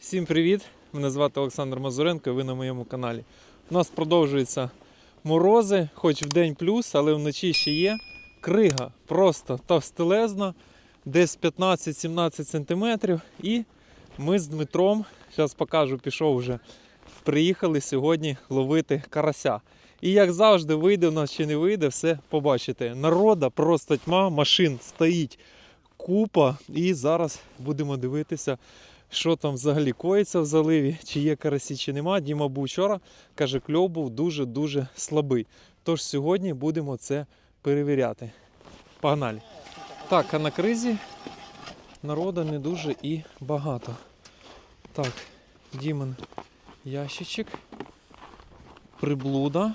Всім привіт! Мене звати Олександр Мазуренко, і ви на моєму каналі. У нас продовжуються морози, хоч в день плюс, але вночі ще є. Крига просто товстелезна, десь 15-17 см. І ми з Дмитром, зараз покажу, пішов вже. Приїхали сьогодні ловити карася. І як завжди, вийде в нас чи не вийде, все побачите. Народа просто тьма, машин стоїть купа. І зараз будемо дивитися, що там взагалі коїться в заливі, чи є карасі, чи нема. Діма був вчора, каже, кльов був дуже-дуже слабий. Тож сьогодні будемо це перевіряти. Погнали. Так, а на кризі народу не дуже і багато. Так, Дімон ящичок. Приблуда.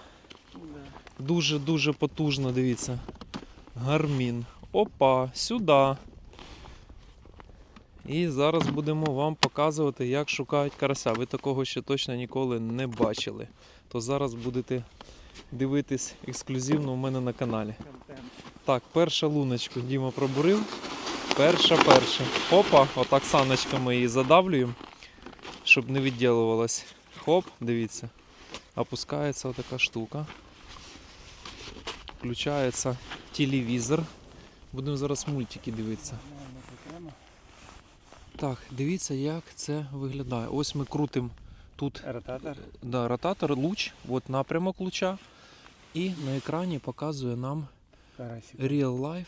Дуже-дуже потужно, дивіться. Гармін. Опа, сюди. І зараз будемо вам показувати, як шукають карася. Ви такого ще точно ніколи не бачили. То зараз будете дивитись ексклюзивно у мене на каналі. Так, перша луночку Діма пробурив. Перша, перша. Опа, отак саночками її задавлюємо, щоб не відділувалась. Хоп, дивіться. Опускається отака штука. Включається телевізор. Будемо зараз мультики дивитися. Так, дивіться, як це виглядає. Ось ми крутимо тут Ротатор. да, ротатор, луч, от напрямок луча. І на екрані показує нам real life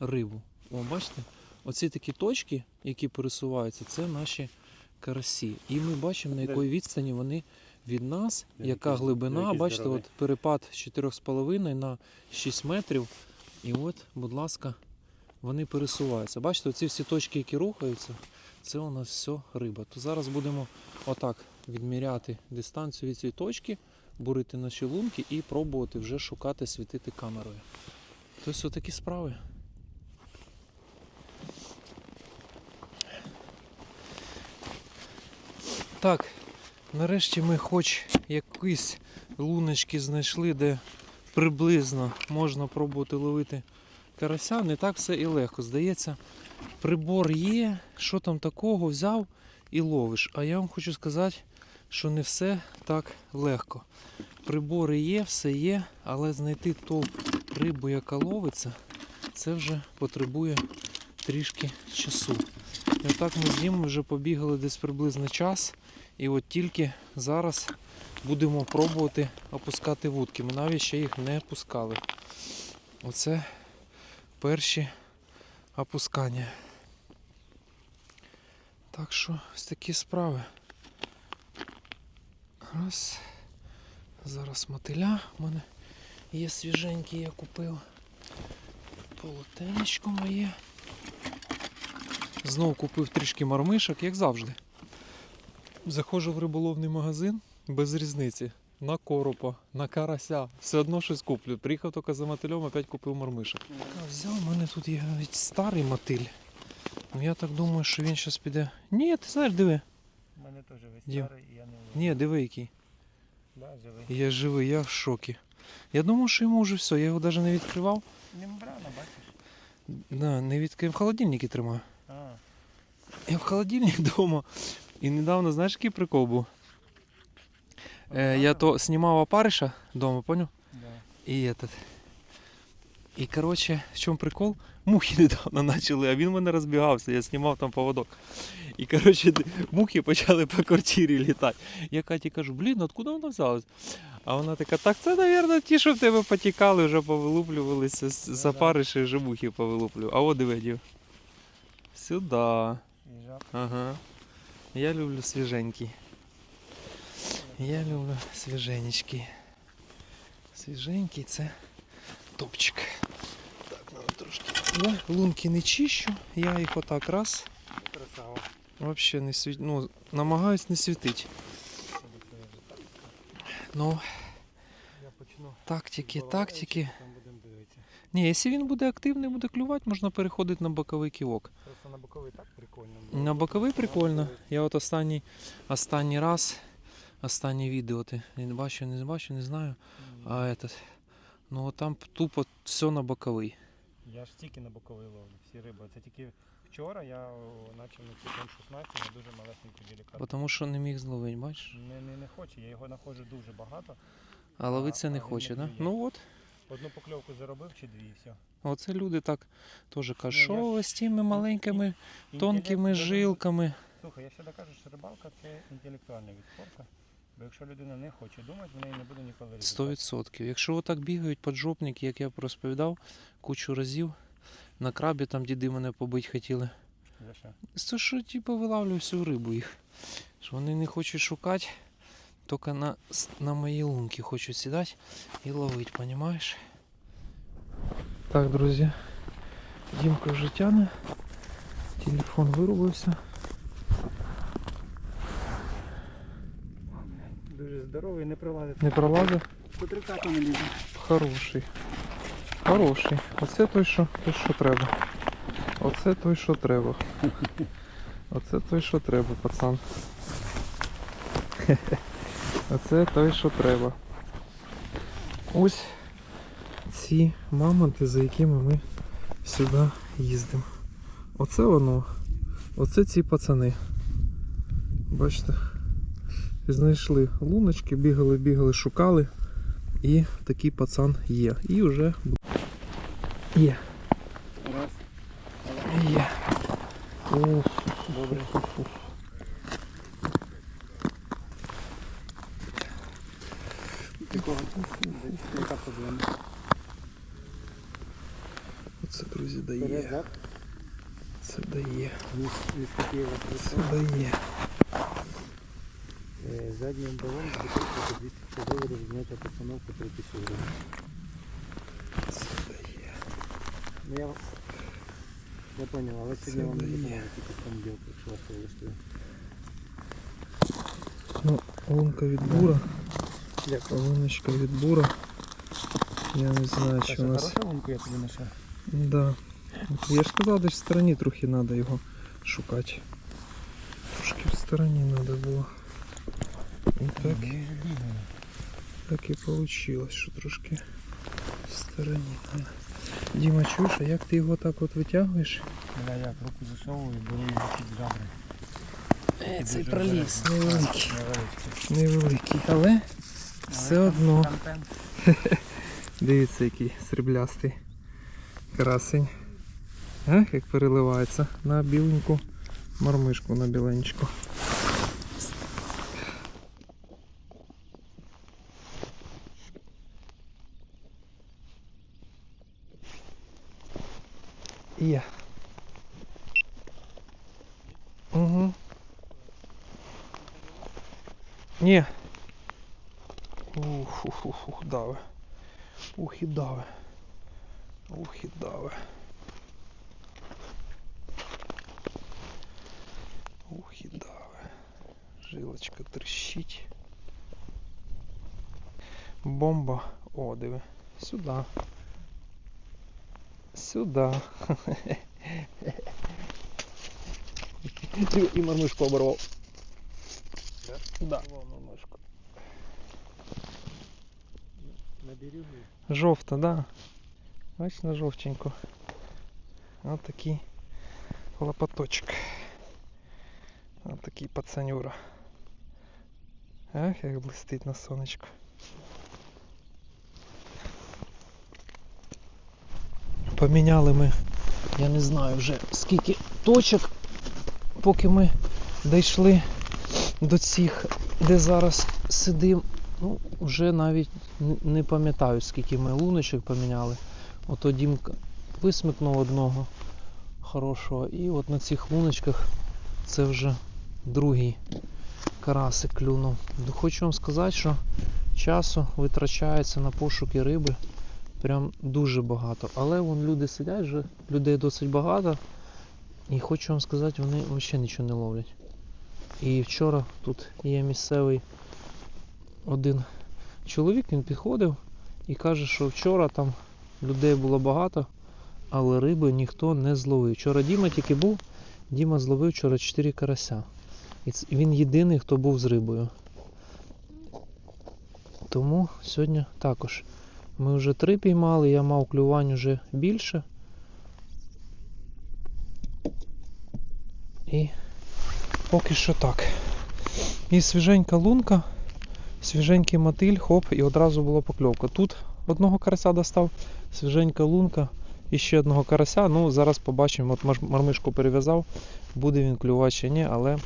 рибу. О, бачите? Оці такі точки, які пересуваються, це наші карасі. І ми бачимо, на якої відстані вони від нас, яка глибина. Бачите, от перепад з 4,5 на 6 метрів. І от, будь ласка, вони пересуваються. Бачите, оці всі точки, які рухаються, це у нас все риба. То зараз будемо отак відміряти дистанцію від цієї точки, бурити наші лунки і пробувати вже шукати, світити камерою. Тобто такі справи. Так, нарешті ми хоч якісь луночки знайшли, де приблизно можна пробувати ловити карася. Не так все і легко. Здається, прибор є, що там такого взяв і ловиш. А я вам хочу сказати, що не все так легко. Прибори є, все є, але знайти ту рибу, яка ловиться, це вже потребує трішки часу. І отак ми з ним вже побігали десь приблизно час. І от тільки зараз будемо пробувати опускати вудки. Ми навіть ще їх не пускали. Оце перші опускання. Так що ось такі справи. Раз. Зараз мотиля. У мене є свіженький, я купив. Полотенечко моє. Знову купив трішки мармишок, як завжди. Заходжу в риболовний магазин без різниці. На коропа, на карася. Все одно щось куплю. Приїхав тільки за мотилем, опять купив мармишок. Взяв, у мене тут є навіть старий мотиль. Ну я так думаю, що він зараз піде. Ні, ти знаєш, диви. У мене теж весь старий, і я не ловлю. Ні, диви який. Да, живий. Я живий, я в шокі. Я думав, що йому вже все, я його навіть не відкривав. Мембрана, бачиш? Да, не відкрив. В холодильнику тримаю. А, Я в холодильник вдома. І недавно, знаєш, який прикол був? Е, я то знімав опариша вдома, поняв? Да. І этот. І коротше, в чому прикол? Мухи недавно почали, а він в мене розбігався, я знімав там поводок. І коротше, мухи почали по квартирі літати. Я Каті кажу, блін, откуда вона взялась? А вона така, так це, мабуть, ті, що в тебе потікали, вже повилуплювалися з, з Ну вже мухи повилуплювали. А от дивидів. Сюди. Ага. Я люблю свіженький. Я люблю свіженький. Свіженький це топчик. Так, надо трошки. Я лунки не чищу, я їх отак раз. Красава. Вообще не світ... ну, намагаюсь не світити. Ну, Я почну. тактики, тактики. Там будемо дивитися. Ні, якщо він буде активний, буде клювати, можна переходити на боковий ківок. Просто на боковий так прикольно. було. На боковий прикольно. Я от останній, останній раз, останнє відео ти не бачив, не бачив, не знаю. А этот, ну от там тупо все на боковий. Я ж тільки на боковий ловлю, всі риби. Це тільки Вчора я почав на цій 16 на дуже малесеньку делікатну. Тому що не міг зловити, бачиш? Не, не, не хоче, я його знаходжу дуже багато. А ловитися а не хоче, так? Да? Ну от. Одну покльовку заробив чи дві, і все. Оце люди так теж кажуть, що я з тими маленькими, тонкими жилками. Слухай, я завжди кажу, що рибалка це інтелектуальний від спорту. Бо якщо людина не хоче думати, в неї не буде ніколи Сто результату. відсотків. Якщо отак бігають поджопники, як я розповідав, кучу разів, на крабі там діди мене побити хотіли. За що? Це що, типу, вилавлю всю рибу їх. Що вони не хочуть шукати, тільки на, на мої лунки хочуть сідати і ловити, розумієш? Так, друзі. Дімка вже тяне. Телефон вирубився. Дуже здоровий, не пролазить. Не пролазив? Потрикати не лізе. Хороший. Хороший. Оце той, що, той, що треба. Оце той, що треба. Оце той, що треба, пацан. Оце той, що треба. Ось ці мамонти, за якими ми сюди їздимо. Оце воно. Оце ці пацани. Бачите? Знайшли луночки, бігали, бігали, шукали. І такий пацан є. І вже є. Раз. Є. Уф, Добре. Оце, друзі, дає. Це дає. Це дає. Е, Задній балон бутилка по 200 доларів, зняття постановку 3000 гривень. Це дає. Ну я, я понял, але Це сьогодні вам не дає. допоможе тільки в понеділку, якщо вас це влаштує. Ну, лунка від бура. Дякую. Луночка від бура. Я не знаю, що Саша, у нас. хороша лунку я тобі знайшов? Да. Я ж казав, десь в стороні трохи треба його шукати. Трошки в стороні треба було. І так, так і вийшло, що трошки в стороні. Діма, чуєш, а як ти його так от витягуєш? Я як руку засовую, беру його під жабри. Е, І цей проліз невеликий. Невеликий, але все одно. Дивіться, який сріблястий красень. А, як переливається на біленьку мармишку, на біленечку. Є. Угу. Ні. Ух, ух, ух, ух, дави. Ух і дави. Ух і дави. Ух і дави. Жилочка трещить. Бомба. О, диви. Сюди. Сюди. Диви, І мармишку оборвав. Да, мармишку. На берегу. Жовта, да. Бачиш на жовтеньку. Ось такий лопаточок. Ось такий пацанюра. Ах, як блистить на сонечку. Поміняли ми, я не знаю вже скільки точок, поки ми дійшли до цих, де зараз сидим. Ну, вже навіть не пам'ятаю, скільки ми луночок поміняли. Ото Дімка висмикнув одного хорошого. І от на цих луночках це вже другий карасик клюнув. Ну, Хочу вам сказати, що часу витрачається на пошуки риби прям дуже багато. Але вон люди сидять вже, людей досить багато. І хочу вам сказати, вони взагалі нічого не ловлять. І вчора тут є місцевий один чоловік, він підходив і каже, що вчора там людей було багато, але риби ніхто не зловив. Вчора Діма тільки був, Діма зловив вчора 4 карася. І він єдиний, хто був з рибою. Тому сьогодні також. Ми вже три піймали, я мав клювань вже більше. І поки що так. І свіженька лунка, свіженький мотиль, хоп, і одразу була покльовка. Тут одного карася достав, свіженька лунка і ще одного карася. Ну, зараз побачимо, от мармишку перев'язав, буде він клювати чи ні, але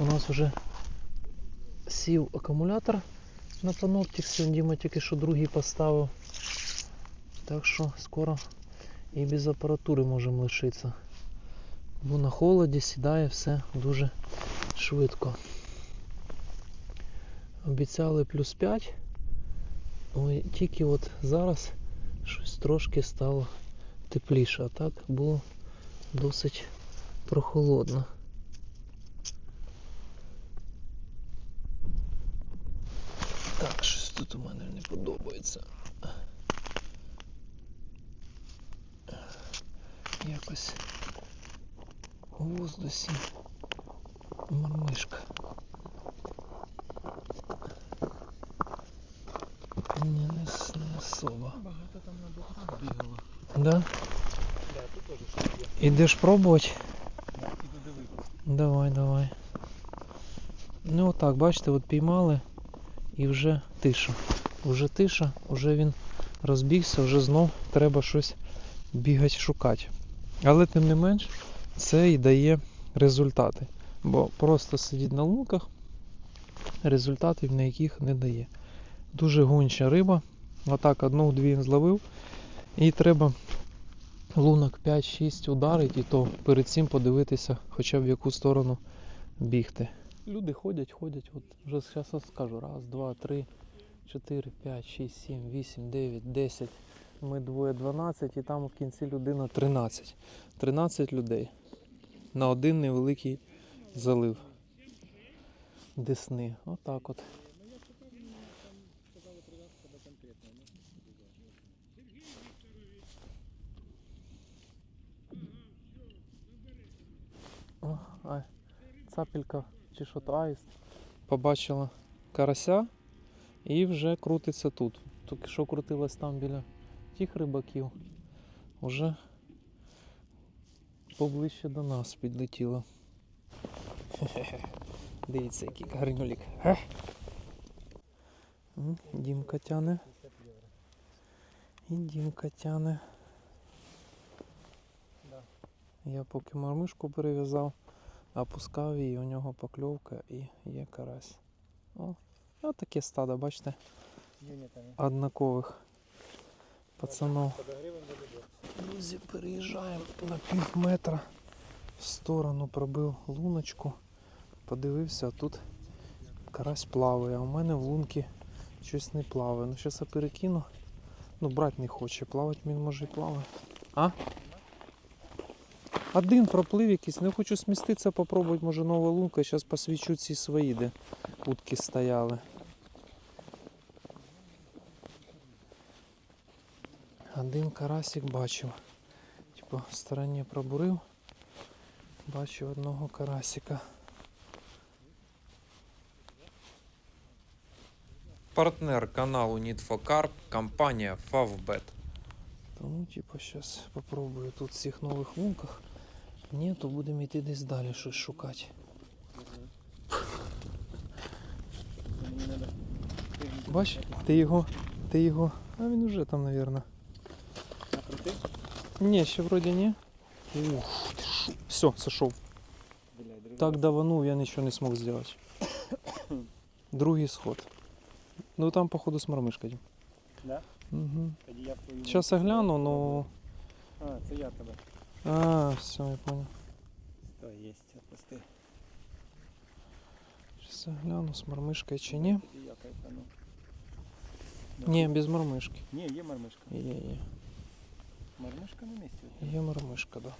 у нас вже сів акумулятор на паноптіксі. Діма тільки що другий поставив. Так що скоро і без апаратури можемо лишитися. Бо на холоді сідає все дуже швидко. Обіцяли плюс 5. Ой, тільки от зараз щось трошки стало тепліше, а так було досить прохолодно. Так, щось тут у мене не подобається. Якось у воздусі мармишка. Ні, не, не особо. Багато там на боках бігало. Да? Да, тут теж щось є. Ідеш пробувати? Іду дивитися. Давай, давай. Ну отак, бачите, от піймали і вже тиша. Вже тиша, вже він розбігся, вже знов треба щось бігати шукати. Але тим не менш, це і дає результати. Бо просто сидіть на лунках, результатів ніяких не дає. Дуже гонча риба. Отак одну-дві він зловив. І треба лунок 5-6 ударить, і то перед цим подивитися, хоча б в яку сторону бігти. Люди ходять, ходять, от вже зараз скажу. Раз, два, три, чотири, п'ять, шість, сім, вісім, дев'ять, десять. Ми двоє 12 і там в кінці людина 13. 13 людей. На один невеликий залив. Десни. Отак от. О, ай, цапелька чи що то аїст побачила карася і вже крутиться тут. Тільки що крутилась там біля тих рибаків, вже поближче до нас підлетіло. Хе-хе-хе. Дивіться, який гарнюлік. Дімка тяне. І Дімка тяне. Я поки мармишку перев'язав, опускав її, у нього покльовка і є карась. О, от таке стадо, бачите, однакових пацанов. Друзі, переїжджаємо на пів метра в сторону, пробив луночку, подивився, а тут карась плаває, а у мене в лунки щось не плаває. Ну зараз я перекину. Ну, брати не хоче, плавати він може і плаває. А? Один проплив якийсь, не хочу сміститися, попробувати, може нова лунка. Зараз посвічу ці свої, де утки стояли. Один карасик бачив. Типу, в стороні пробурив. Бачу одного карасика. Партнер каналу Carp – компанія Favbet. Тому, типу, зараз попробую тут в цих нових лунках. Ні, то будемо йти десь далі щось шукати. Бач, ти його, ти його. А він вже там, мабуть. Ні, ще вроді ні. Ух, ти шо. Все, сошов. Так даванув, я нічого не смог зробити. Другий сход. Ну там, походу, з мармишкою. Да? Угу. Зараз я гляну, но. А, це я тебе. А, все, я понял. Стой, єсть, отпусти. Сейчас я гляну, з мармишкою чи ні. І я кайфану. Ні, без мармишки. Ні, є мармишка. Є, є. Мармишка на місці. Є мармишка, да.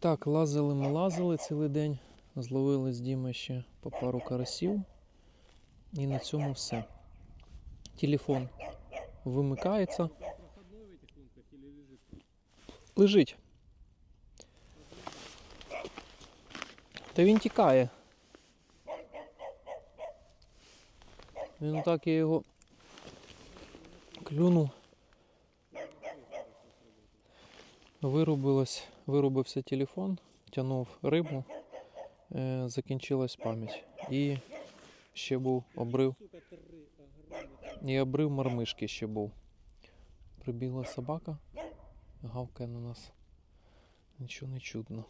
Так, лазили ми лазили цілий день. Зловили з Діми ще по пару карасів. І на цьому все. Телефон вимикається. лежить. Та він тікає. Він так я його клюнув. Вирубилось, вирубився телефон, тягнув рибу, е, закінчилась пам'ять. І ще був обрив. І обрив мармишки ще був. Прибігла собака, гавкає на нас. Нічого не чудно.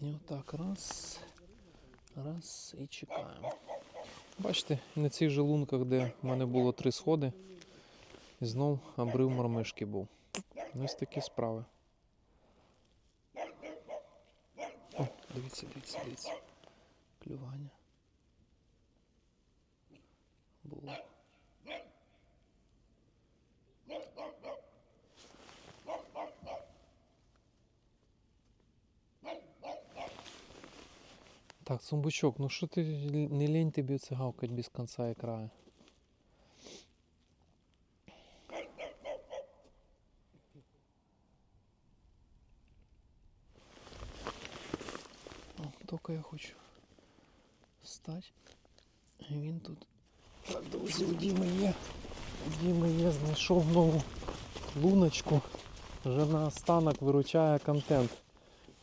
І отак раз, раз і чекаємо. Бачите, на цих же лунках, де в мене було три сходи, і знов обрив мармишки був. Ось такі справи. О, дивіться, дивіться, дивіться. Клювання. Було. Так, сумбучок, ну що ти не лень тобі це гавкать без кінця і краю. О, тільки я хочу встати. І він тут. Так, друзі, у Діми є. У Діми є, знайшов нову луночку. Вже на останок виручає контент.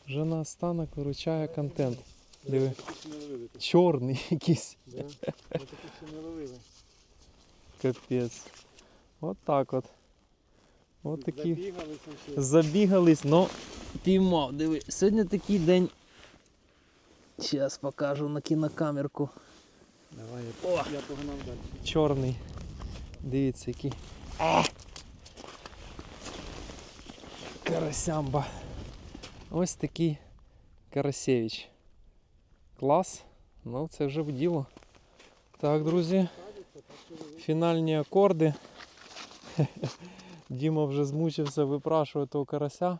Вже на останок виручає контент. Диви. Чорний якийсь. Ми ще не ловили. Капець. От так от. От такі. Забігались, но піймав. Диви, сьогодні такий день. Зараз покажу на кінокамерку. Давай, О! я погнав далі. Чорний. Дивіться, який. А! Карасямба. Ось такий Карасевич. Клас. Ну, це вже в діло. Так, друзі. Фінальні акорди. Діма вже змучився випрашувати того карася.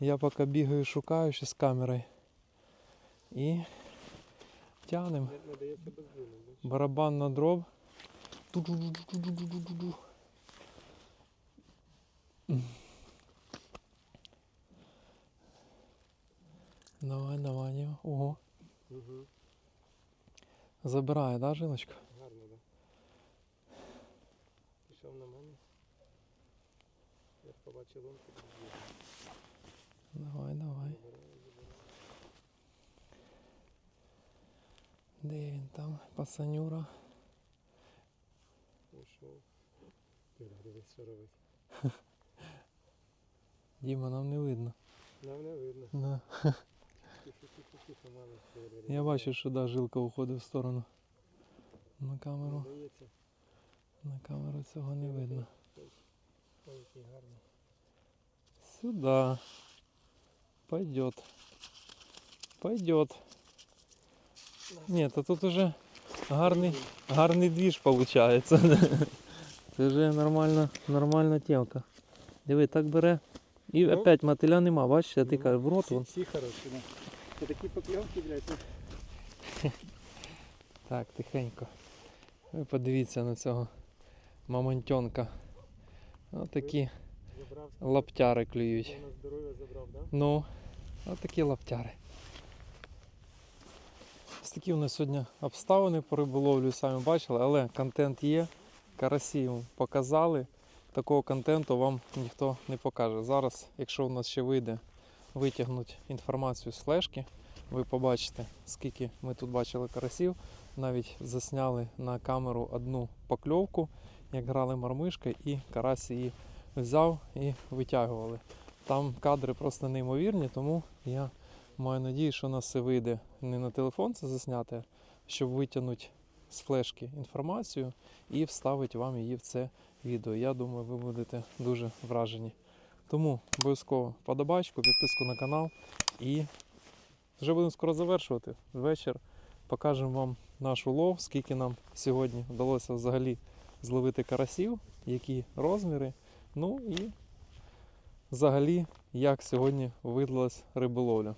Я поки бігаю, шукаю ще з камерою. І дається. Барабан на дроб. Давай, давай, Діма. Ого. Угу. Забирає, да, жилочка? Гарно, так. Пішов на мене. Я побачив лунку. Давай, давай. Де він там? Пацанюра. Ушов. Дивись, що робить. Діма, нам не видно. Нам не видно. Да. Тихо, тихо, тихо, мама. Я бачу, що да, жилка уходить в сторону. На камеру. Здається. На камеру цього не видно. Ой, який гарний. Сюда. Пойдет. Пойдет. Нет, а тут уже гарний, гарний двіж получается. Це вже нормальна, нормальна темка. Диви, так бере. І Ну. опять мотиля нема, бачиш, а ти Ну, кажеш, в рот Всі, всі хороші, да. Це такі покльовки, блядь. ну, Так, тихенько. Ви подивіться на цього мамонтенка. Отакі лаптяри клюють. Ну, отакі лаптяри. Ось такі у нас сьогодні обставини по риболовлю, самі бачили, але контент є. Карасі вам показали. Такого контенту вам ніхто не покаже. Зараз, якщо у нас ще вийде витягнути інформацію з флешки, ви побачите, скільки ми тут бачили карасів. Навіть засняли на камеру одну покльовку, як грали мармишка, і карась її взяв і витягували. Там кадри просто неймовірні, тому я маю надію, що у нас все вийде не на телефон це засняти, щоб витягнути з флешки інформацію і вставити вам її в це відео. Я думаю, ви будете дуже вражені. Тому обов'язково подобачку, підписку на канал і вже будемо скоро завершувати. Вечір покажемо вам наш улов, скільки нам сьогодні вдалося взагалі зловити карасів, які розміри. Ну і взагалі, як сьогодні видалась риболовля.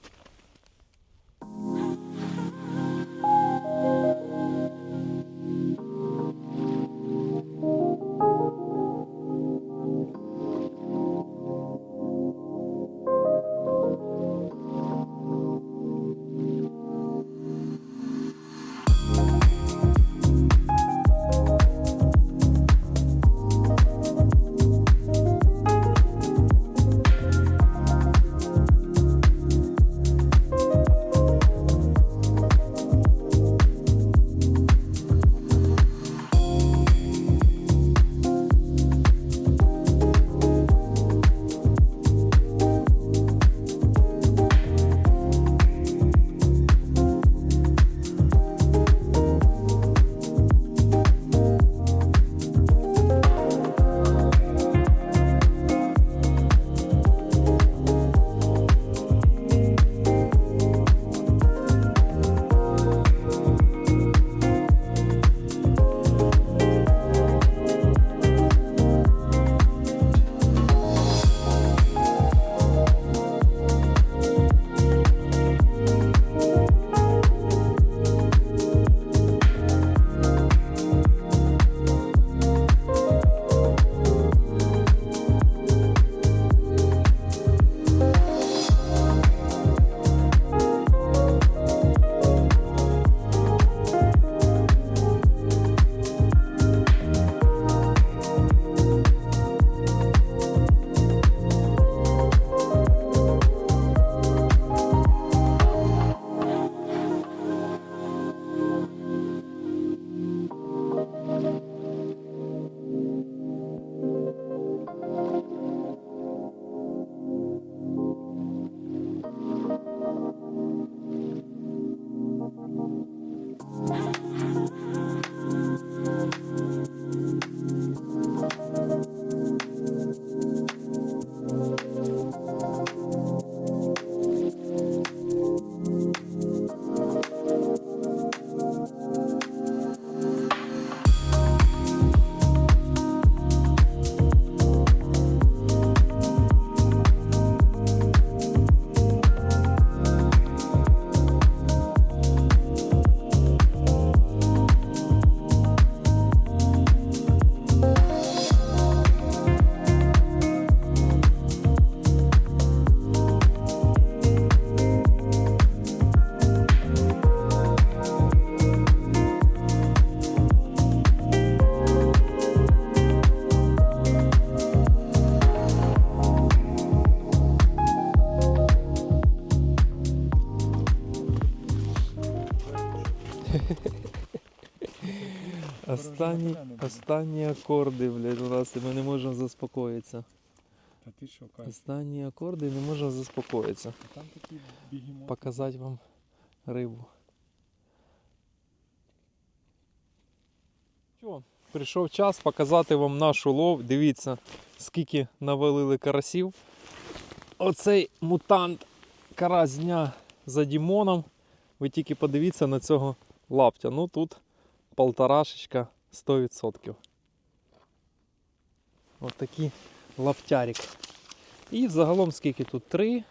Останні, останні акорди, блядь, у нас і ми не можемо заспокоїтися. Та ти що, Кать? Останні акорди і не можемо заспокоїтися. Там такі бігемоти. Показати вам рибу. Що, прийшов час показати вам наш улов. Дивіться, скільки навалили карасів. Оцей мутант карась дня за Дімоном. Ви тільки подивіться на цього лаптя. Ну тут полторашечка 100%. Ось такий лаптярик. І взагалом скільки тут? 3,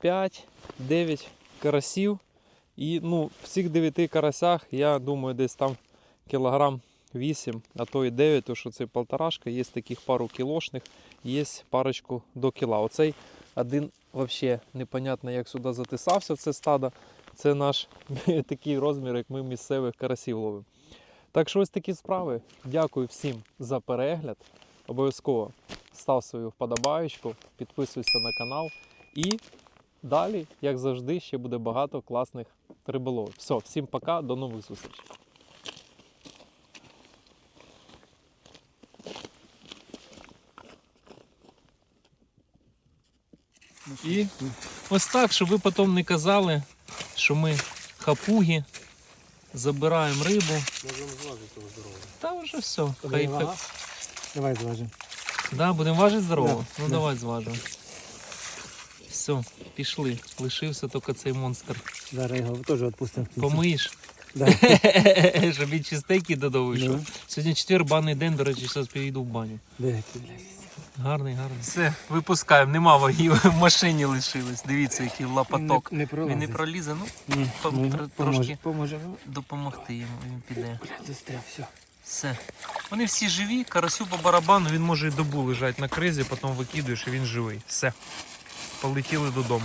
5, 9 карасів. І ну, в цих 9 карасях, я думаю, десь там кілограм 8, а то і 9, тому що це полторашка, є таких пару кілошних, є парочку до кіла. Оцей один взагалі непонятно, як сюди затисався це стадо. Це наш такий розмір, як ми місцевих карасів ловимо. Так що ось такі справи. Дякую всім за перегляд. Обов'язково став свою вподобаєчку, підписуйся на канал. І далі, як завжди, ще буде багато класних риболовів. Все, всім пока, до нових зустрічей. І ось так, щоб ви потім не казали, що ми хапуги, забираємо рибу. Можемо зважити того здорового. Та вже все. Хай, хай, Давай зважимо. Да, будемо важити здорово? Да, ну да. давай зважимо. Все, пішли. Лишився тільки цей монстр. Зараз його теж відпустимо. Помиєш, Да. щоб він чистенький додому вийшов. Ну. Сьогодні четвер, банний день, до речі, зараз підійду в баню. Де блядь? Гарний, гарний. Все, випускаємо, нема вагів, в машині лишились. Дивіться, який лапоток. Не, не Він не пролізе, ну Ні, Пом- ну, тр- поможе, трошки. Поможе. допомогти йому, він піде. Блядь, застряв, все. Все. Вони всі живі, карасю по барабану, він може і добу лежати на кризі, потім викидуєш і він живий. Все. Полетіли додому.